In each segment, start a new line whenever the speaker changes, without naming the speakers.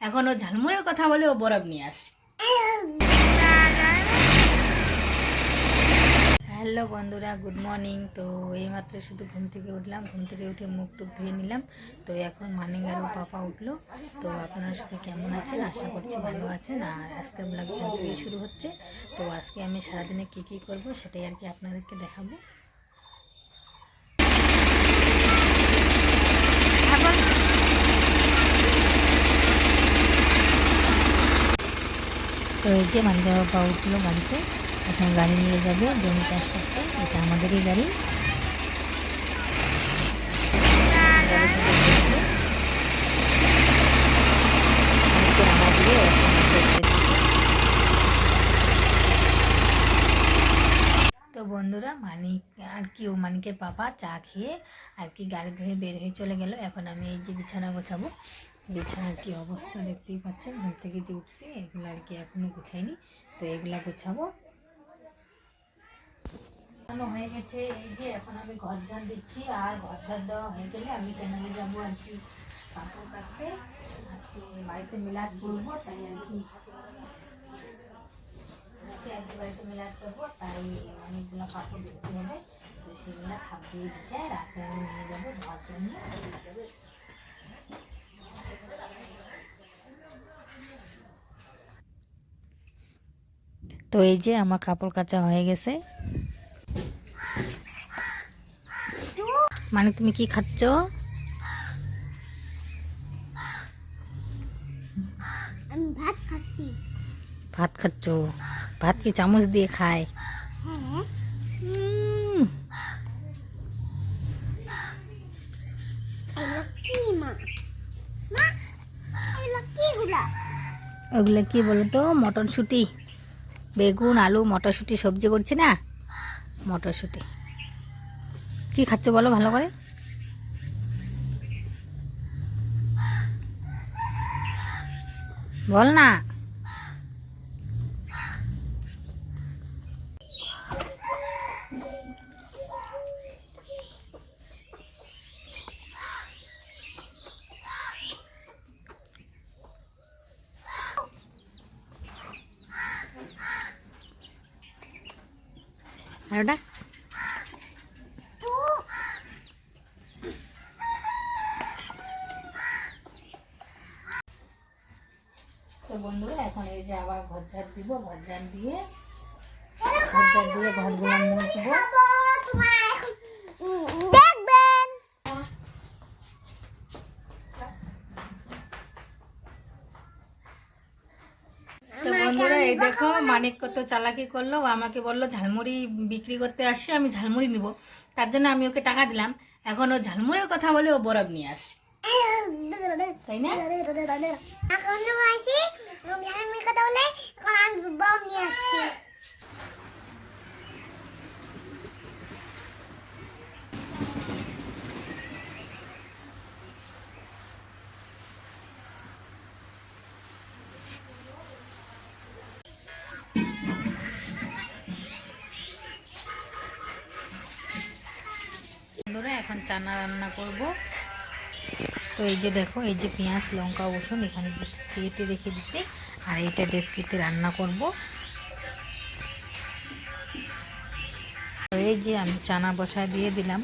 এখন ও ঝালমুড়ির কথা বলে ও বরফ নিয়ে আসে। হ্যালো বন্ধুরা, গুড মর্নিং। তো এইমাত্র শুধু ঘুম থেকে উঠলাম, ঘুম থেকে উঠে মুখ টুক ধুয়ে নিলাম। তো এখন মার্নিং আর ওর পাপা উঠল। তো আপনারা সবাই কেমন আছেন? আশা করছি ভালো আছেন। আর আজকের ব্লগ এখান থেকেই শুরু হচ্ছে। তো আজকে আমি সারাদিনে কী কী করব সেটাই আর কি আপনাদেরকে দেখাবো। তো এই যে মানিকা বাবা উঠল গাড়িতে এখন গাড়ি নিয়ে যাবে, জমি চাষ করতে। এটা আমাদেরই গাড়ি। তো বন্ধুরা, মানিক আর কি, ও মানিকের পাপা চা খেয়ে আর কি গাড়ি ধরে বের হয়ে চলে গেল। এখন আমি এই যে বিছানা গোছাবো। বিছানার কি অবস্থা দেখতেই পাচ্ছেন? ঘুম থেকে যে উঠছি, এগুলো আর কি এখনও গুছাইনি। তো এগুলা গোছাবো। হয়ে গেছে। এই যে এখন আমি ঘর ঝাড় দিচ্ছি। আর ঘর ঝাড় দেওয়া হয়ে গেলে আমি কেনালে যাব আর কি কাপড় কাচতে আজকে বাড়িতে মিলাদ করব, তাই আর কি। আর কি বাড়িতে মিলাদ করব, তাই অনেকগুলো কাপড় দিতে হবে তো সেগুলো ছাপ দিয়ে দিতে। রাতে আমি নিয়ে যাব ধোয়ার জন্য। তো এই যে আমার কাপড় কাচা হয়ে গেছে। মানে তুমি কি খাচ্ছ?
ভাত খাচ্ছি।
ভাত খাচ্ছ? ভাত কি চামচ দিয়ে খায়?
হ্যাঁ। কি
ওগুলো বলো তো মটরশুঁটি। বেগুন আলু মটরশুঁটি সবজি করছি না? মটরশুঁটি। কি খাচ্ছ বলো ভালো করে? বল না। আর ওটা তো বন্ধুরা, এখন এই যে আবার ঘর ঝাড় দিব, ঘর ঝাড় দিয়ে, ঘর দিয়ে ঘরগুলো মুছবো
তোমার এখন দেখবেন
তো বন্ধুরা এই দেখো, মানিক কত চালাকি করল, ও আমাকে বলল, ঝালমুড়ি বিক্রি করতে আসছে, আমি ঝালমুড়ি নিব। তার জন্য আমি ওকে টাকা দিলাম। এখন ও ঝালমুড়ির কথা বলে ও বরফ নিয়ে আস তাই না?
এখন
চানা রান্না করব। তো এই যে দেখো, এই যে পেঁয়াজ, লঙ্কা, রসুন এখানে কেটে রেখে দিছি, আর এটা ডেস্কিতে রান্না করব। তো এই যে আমি চানা বসা দিয়ে দিলাম।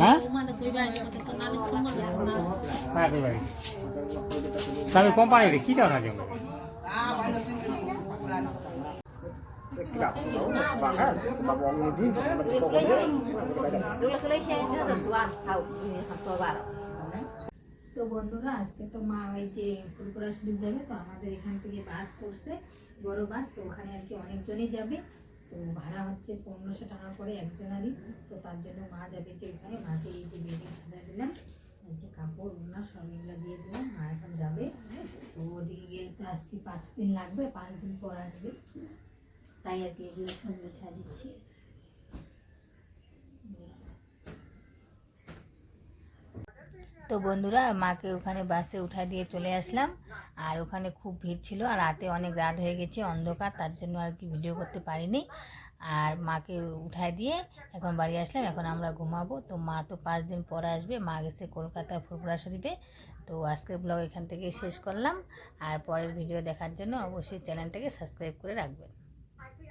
হ্যাঁ? স্বামী কোম্পানিতে কী কথা আছে?
তো বন্ধুরা আজকে তো মা ওই যে ফুলপুরা শরীফ যাবে তো আমাদের এখান থেকে বাস করছে বড় বাস তো ওখানে আর কি অনেকজনই যাবে। তো ভাড়া হচ্ছে পনেরোশো টাকা করে একজনারই। তো তার জন্য মা যাবে যে ওখানে মাকে এই যে বেডে খাতা দিলাম যে কাপড় ওনা সব এগুলো দিয়ে দিলাম, মা এখন যাবে। তো ওদিকে গেলে তো আজকে পাঁচ দিন লাগবে, পাঁচ দিন পর আসবে। তাই আর কি এগুলো সব গুছিয়ে দিচ্ছি। তো বন্ধুরা, মাকে ওখানে বাসে উঠায় দিয়ে চলে আসলাম। আর ওখানে খুব ভিড় ছিল আর রাতে অনেক রাত হয়ে গেছে, অন্ধকার, তার জন্য আর কি ভিডিও করতে পারিনি। আর মাকে উঠায় দিয়ে এখন বাড়ি আসলাম, এখন আমরা ঘুমাবো। তো মা তো পাঁচ দিন পরে আসবে, মা গেছে কলকাতা ফুরফুরা শরীফে। তো আজকের ব্লগ এখান থেকে শেষ করলাম। আর পরের ভিডিও দেখার জন্য অবশ্যই চ্যানেলটাকে সাবস্ক্রাইব করে রাখবেন।